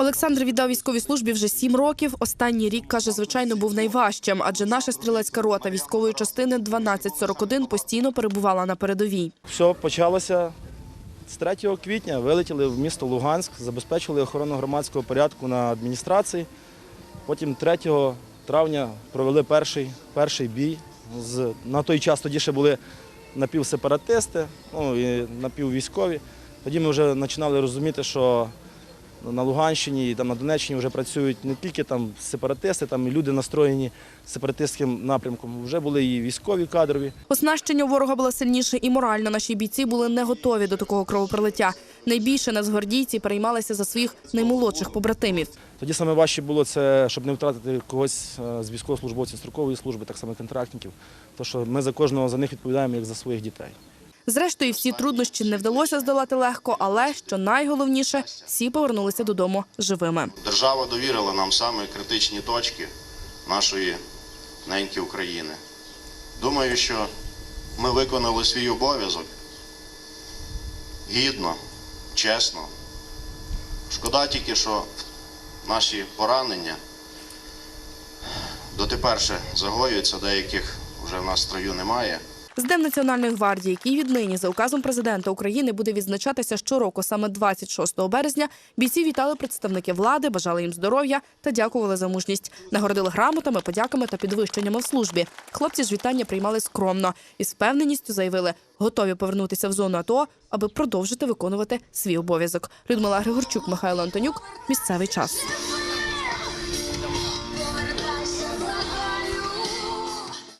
Олександр віддав військовій службі вже сім років. Останній рік каже, звичайно, був найважчим, адже наша стрілецька рота військової частини 1241 постійно перебувала на передовій. Все почалося з 3 квітня. Вилетіли в місто Луганськ, забезпечили охорону громадського порядку на адміністрації. Потім 3 травня провели перший, перший бій. На той час тоді ще були напівсепаратисти, ну і напіввійськові. Тоді ми вже починали розуміти, що на Луганщині і там на Донеччині вже працюють не тільки там сепаратисти, там і люди настроєні сепаратистським напрямком. Вже були і військові кадрові. Оснащення ворога було сильніше і морально. Наші бійці були не готові до такого кровопролиття. Найбільше нацгвардійці переймалися за своїх наймолодших побратимів. Тоді саме важче було це, щоб не втратити когось е, з військовослужбовців строкової служби, так само контрактників. То що ми за кожного за них відповідаємо як за своїх дітей. Зрештою, всі труднощі не вдалося здолати легко, але що найголовніше, всі повернулися додому живими. Держава довірила нам саме критичні точки нашої неньки України. Думаю, що ми виконали свій обов'язок гідно, чесно. Шкода тільки, що наші поранення дотепер ще загоюються, деяких вже в нас строю немає. З Днем Національної гвардії, який віднині за указом президента України буде відзначатися щороку саме 26 березня, бійці вітали представники влади, бажали їм здоров'я та дякували за мужність. Нагородили грамотами, подяками та підвищеннями в службі. Хлопці ж вітання приймали скромно і з впевненістю заявили, готові повернутися в зону АТО, аби продовжити виконувати свій обов'язок. Людмила Григорчук, Михайло Антонюк. Місцевий час.